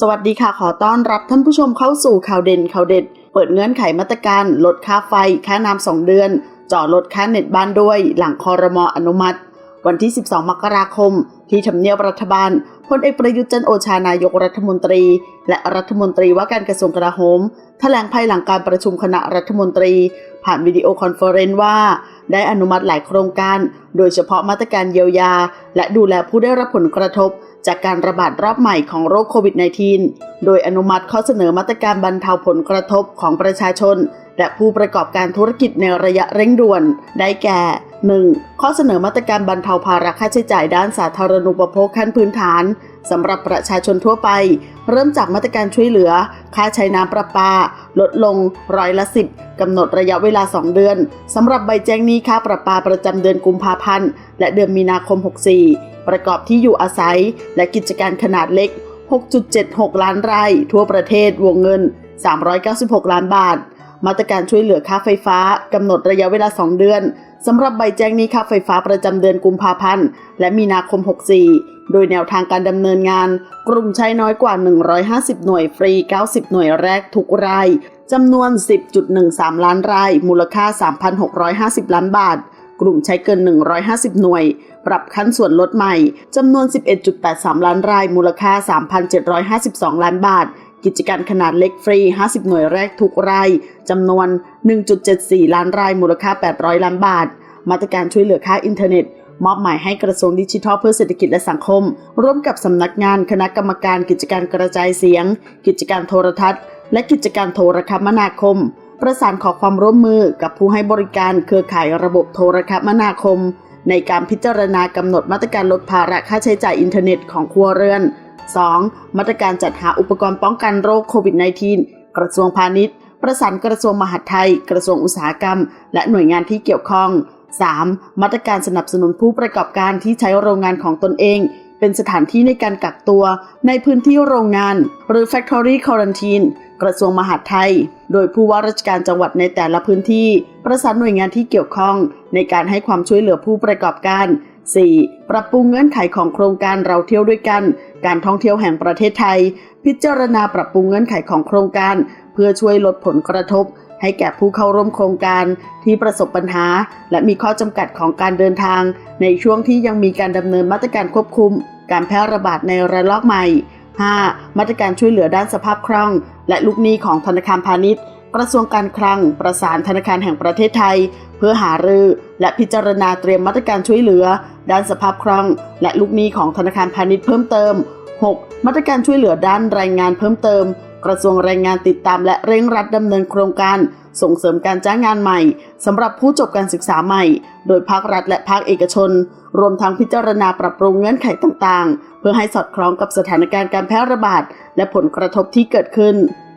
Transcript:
สวัสดีค่ะ ขอต้อนรับท่านผู้ชมเข้าสู่ข่าวเด่นข่าวเด็ด เปิดเงื่อนไขมาตรการ ลดค่าไฟ ค่าน้ำสองเดือนจ่อลดค่าเน็ตบ้านด้วย หลังคอรมออนุมัติ วันที่ 12 มกราคม ที่ทำเนียบรัฐบาลพลเอกประยุทธ์จันโอชานายกรัฐมนตรี และรัฐมนตรีว่าการกระทรวงกลาโหมแถลงภายหลังการประชุมคณะรัฐมนตรี ผ่านวิดีโอคอนเฟอเรนซ์ว่า ได้อนุมัติหลายโครงการ โดยเฉพาะมาตรการเยียวยา และดูแลผู้ได้รับผลกระทบ จากการระบาดรอบใหม่ของโรคโควิด -19 โดยอนุมัติข้อเสนอมาตรการบรรเทาผลกระทบของประชาชน และผู้ประกอบการธุรกิจในระยะเร่งด่วน ได้แก่ 1. ข้อเสนอมาตรการบรรเทาภาระค่าใช้จ่ายด้านสาธารณูปโภคขั้นพื้นฐานสำหรับประชาชนทั่วไป เริ่มจากมาตรการช่วยเหลือ ค่าใช้น้ำประปา ลดลงร้อยละสิบกำหนดระยะเวลา 2 เดือนสำหรับใบแจ้งหนี้ค่าประปาประจำเดือนกุมภาพันธ์ และเดือนมีนาคม 64 ประกอบที่อยู่อาศัย และกิจการขนาดเล็ก 6.76 ล้านไรายทั่วประเทศวงเงิน 396 ล้านบาท มาตรการช่วยเหลือค่าไฟฟ้ากำหนดระยะเวลา 2 เดือนสำหรับใบแจ้งหนี้ค่าไฟฟ้าประจำเดือนกุมภาพันธ์และมีนาคม 64 โดยแนวทางการดำเนินงาน กลุ่มใช้น้อยกว่า 150 หน่วยฟรี 90 หน่วยแรกทุกรายจำนวน 10.13 ล้านราย มูลค่า 3,650 ล้านบาท กลุ่มใช้เกิน 150 หน่วย ปรับขั้นส่วนลดใหม่จำนวน 11.83 ล้านราย มูลค่า 3,752 ล้านบาท กิจการขนาดเล็กฟรี 50 หน่วยแรกทุกรายจำนวน 1.74 ล้านราย มูลค่า 800 ล้านบาท มาตรการช่วยเหลือค่าอินเทอร์เน็ต มอบหมายให้กระทรวงดิจิทัลเพื่อเศรษฐกิจและสังคม ร่วมกับสำนักงานคณะกรรมการกิจการกระจายเสียง กิจการโทรทัศน์ และกิจการโทรคมนาคม ประสานขอความร่วมมือกับผู้ให้บริการเครือข่ายระบบโทรคมนาคม ในการพิจารณากำหนดมาตรการลดภาระค่าใช้จ่ายอินเทอร์เน็ตของครัวเรือน 2. มาตรการจัดหาอุปกรณ์ป้องกันโรคโควิด -19 กระทรวงพาณิชย์ ประสานกระทรวงมหาดไทย กระทรวงอุตสาหกรรม และหน่วยงานที่เกี่ยวข้อง 3. มาตรการสนับสนุนผู้ประกอบการที่ใช้โรงงานของตนเอง เป็นสถานที่ในการกักตัวในพื้นที่โรงงาน หรือ Factory Quarantine กระทรวงมหาดไทย โดยผู้ว่าราชการจังหวัดในแต่ละพื้นที่ ประสานหน่วยงานที่เกี่ยวข้อง ในการให้ความช่วยเหลือผู้ประกอบการ 4. ปรับปรุงเงื่อนไขของโครงการเราเที่ยวด้วยกัน การท่องเที่ยวแห่งประเทศไทย พิจารณาปรับปรุงเงื่อนไขของโครงการ เพื่อช่วยลดผลกระทบ ให้แก่ผู้เข้าร่วมโครงการที่ประสบปัญหา และมีข้อจำกัดของการเดินทาง ในช่วงที่ยังมีการดำเนินมาตรการควบคุม การแพร่ระบาดในระลอกใหม่ 5. มาตรการช่วยเหลือด้านสภาพคล่อง และลูกหนี้ของธนาคารพาณิชย์ กระทรวงการคลังประสานธนาคารแห่งประเทศไทย เพื่อหารือและพิจารณาเตรียมมาตรการช่วยเหลือ ด้านสภาพคล่องและลูกหนี้ของธนาคารพาณิชย์เพิ่มเติม 6. มาตรการช่วยเหลือด้านแรงงานเพิ่มเติม กระทรวงแรงงานติดตามและเร่งรัดดำเนินโครงการส่งเสริมการจ้างงานใหม่สำหรับผู้จบการศึกษาใหม่ โดยภาครัฐและภาคเอกชน รวมทั้งพิจารณาปรับปรุงเงื่อนไขต่างๆ เพื่อให้สอดคล้องกับสถานการณ์การแพร่ระบาดและผลกระทบที่เกิดขึ้น